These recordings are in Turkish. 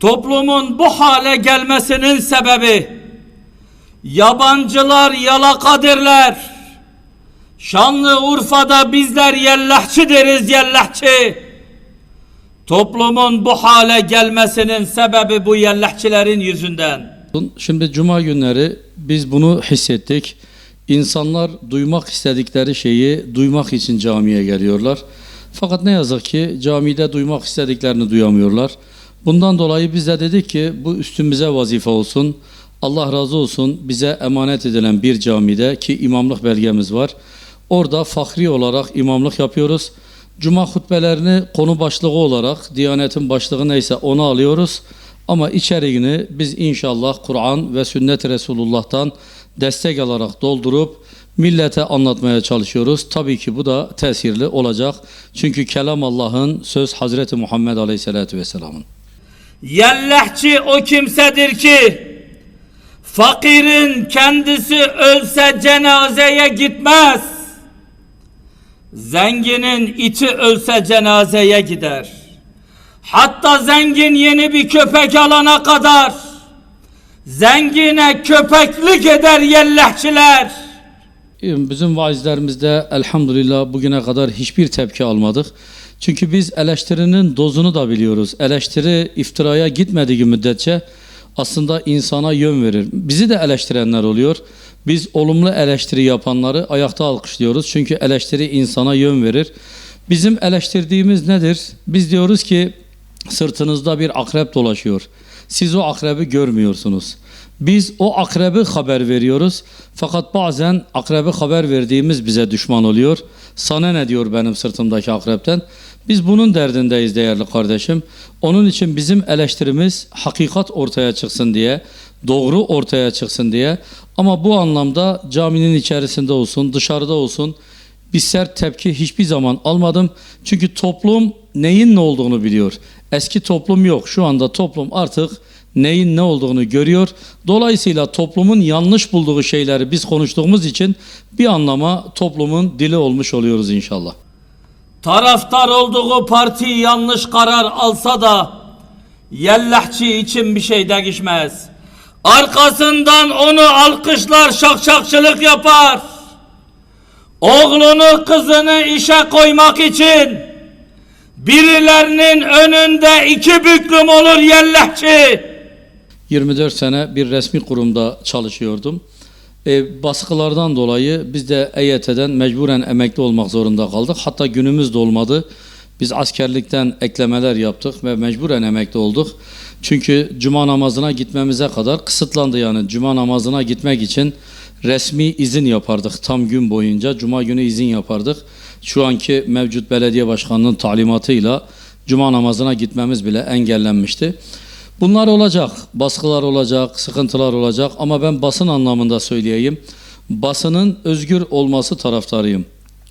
Toplumun bu hale gelmesinin sebebi yabancılar yalakadirler. Şanlıurfa'da bizler yellahçı deriz yellahçı. Toplumun bu hale gelmesinin sebebi bu yellahçilerin yüzünden. Şimdi cuma günleri biz bunu hissettik. İnsanlar duymak istedikleri şeyi duymak için camiye geliyorlar. Fakat ne yazık ki camide duymak istediklerini duyamıyorlar. Bundan dolayı biz de dedik ki bu üstümüze vazife olsun. Allah razı olsun bize emanet edilen bir camide ki imamlık belgemiz var. Orada fahri olarak imamlık yapıyoruz. Cuma hutbelerini konu başlığı olarak Diyanetin başlığı neyse onu alıyoruz. Ama içeriğini biz inşallah Kur'an ve sünnet Resulullah'tan destek alarak doldurup millete anlatmaya çalışıyoruz. Tabii ki bu da tesirli olacak. Çünkü kelam Allah'ın söz Hazreti Muhammed Aleyhisselatü Vesselam'ın. Yellahçı o kimsedir ki fakirin kendisi ölse cenazeye gitmez. Zenginin iti ölse cenazeye gider. Hatta zengin yeni bir köpek alana kadar zengine köpeklik eder yellahçiler. Bizim vaizlerimizde elhamdülillah bugüne kadar hiçbir tepki almadık. Çünkü biz eleştirinin dozunu da biliyoruz. Eleştiri iftiraya gitmediği müddetçe aslında insana yön verir. Bizi de eleştirenler oluyor. Biz olumlu eleştiri yapanları ayakta alkışlıyoruz. Çünkü eleştiri insana yön verir. Bizim eleştirdiğimiz nedir? Biz diyoruz ki sırtınızda bir akrep dolaşıyor. Siz o akrebi görmüyorsunuz. Biz o akrebi haber veriyoruz. Fakat bazen akrebi haber verdiğimiz bize düşman oluyor. Sana ne diyor benim sırtımdaki akrepten? Biz bunun derdindeyiz değerli kardeşim. Onun için bizim eleştirimiz hakikat ortaya çıksın diye, doğru ortaya çıksın diye. Ama bu anlamda caminin içerisinde olsun, dışarıda olsun bir sert tepki hiçbir zaman almadım. Çünkü toplum neyin ne olduğunu biliyor. Eski toplum yok. Şu anda toplum artık neyin ne olduğunu görüyor. Dolayısıyla toplumun yanlış bulduğu şeyleri biz konuştuğumuz için bir anlama toplumun dili olmuş oluyoruz inşallah. Taraftar olduğu parti yanlış karar alsa da yellahçı için bir şey değişmez. Arkasından onu alkışlar şakşakçılık yapar. Oğlunu kızını işe koymak için birilerinin önünde iki büklüm olur yellahçı. 24 sene bir resmi kurumda çalışıyordum. E, baskılardan dolayı biz de EYT'den mecburen emekli olmak zorunda kaldık. Hatta günümüz de olmadı. Biz askerlikten eklemeler yaptık ve mecburen emekli olduk. Çünkü cuma namazına gitmemize kadar kısıtlandı yani. Cuma namazına gitmek için resmi izin yapardık tam gün boyunca. Cuma günü izin yapardık. Şu anki mevcut belediye başkanının talimatıyla cuma namazına gitmemiz bile engellenmişti. Bunlar olacak, baskılar olacak, sıkıntılar olacak ama ben basın anlamında söyleyeyim. Basının özgür olması taraftarıyım.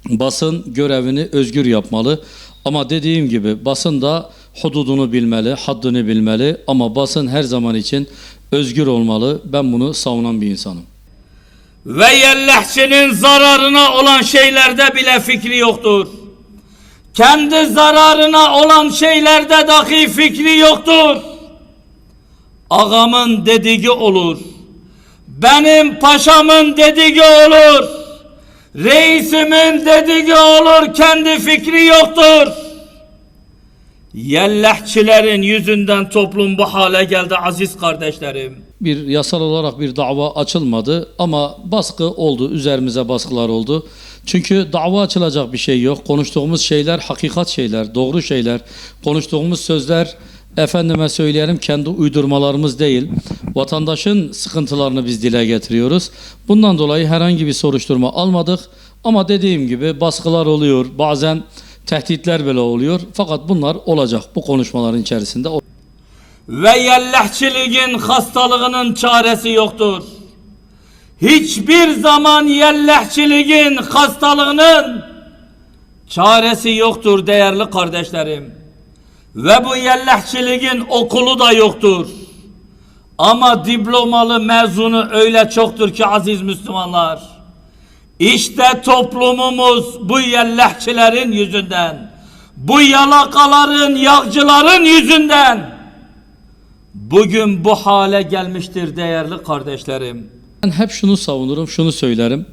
Basın görevini özgür yapmalı ama dediğim gibi basın da hududunu bilmeli, haddini bilmeli ama basın her zaman için özgür olmalı. Ben bunu savunan bir insanım. Ve yellahçının zararına olan şeylerde bile fikri yoktur. Kendi zararına olan şeylerde dahi fikri yoktur. Ağamın dediği olur. Benim paşamın dediği olur. Reisimin dediği olur. Kendi fikri yoktur. Yellahçilerin yüzünden toplum bu hale geldi aziz kardeşlerim. bir yasal olarak bir dava açılmadı ama baskı oldu, üzerimize baskılar oldu. Çünkü dava açılacak bir şey yok. Konuştuğumuz şeyler hakikat şeyler, doğru şeyler. Konuştuğumuz sözler efendime söyleyelim kendi uydurmalarımız değil. Vatandaşın sıkıntılarını biz dile getiriyoruz. Bundan dolayı herhangi bir soruşturma almadık. Ama dediğim gibi baskılar oluyor. Bazen tehditler bile oluyor. Fakat bunlar olacak bu konuşmaların içerisinde. Ve yellahçiliğin hastalığının çaresi yoktur. Hiçbir zaman yellahçiliğin hastalığının çaresi yoktur değerli kardeşlerim. Ve bu yellahçiliğin okulu da yoktur. Ama diplomalı mezunu öyle çoktur ki aziz Müslümanlar. İşte toplumumuz bu yellahçilerin yüzünden, bu yalakaların, yağcıların yüzünden bugün bu hale gelmiştir değerli kardeşlerim. Ben hep şunu savunurum, şunu söylerim.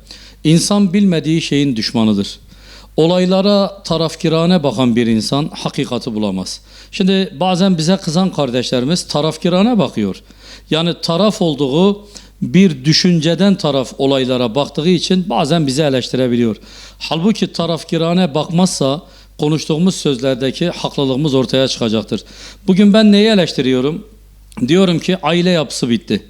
İnsan bilmediği şeyin düşmanıdır. Olaylara tarafkirane bakan bir insan hakikati bulamaz. Şimdi bazen bize kızan kardeşlerimiz tarafkirane bakıyor. Yani taraf olduğu bir düşünceden taraf olaylara baktığı için bazen bizi eleştirebiliyor. Halbuki tarafkirane bakmazsa konuştuğumuz sözlerdeki haklılığımız ortaya çıkacaktır. Bugün ben neyi eleştiriyorum? Diyorum ki aile yapısı bitti.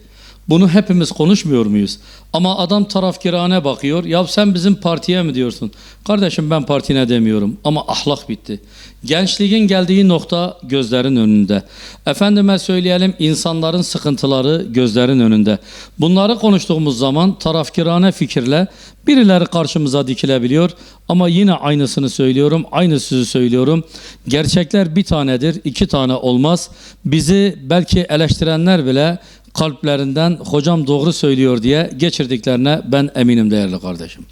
Bunu hepimiz konuşmuyor muyuz? Ama adam tarafkirane bakıyor. Ya sen bizim partiye mi diyorsun? Kardeşim ben partine demiyorum ama ahlak bitti. Gençliğin geldiği nokta gözlerin önünde. Efendime söyleyelim insanların sıkıntıları gözlerin önünde. Bunları konuştuğumuz zaman tarafkirane fikirle birileri karşımıza dikilebiliyor. Ama yine aynısını söylüyorum, aynı sözü söylüyorum. Gerçekler bir tanedir, iki tane olmaz. Bizi belki eleştirenler bile kalplerinden hocam doğru söylüyor diye geçirdiklerine ben eminim değerli kardeşim.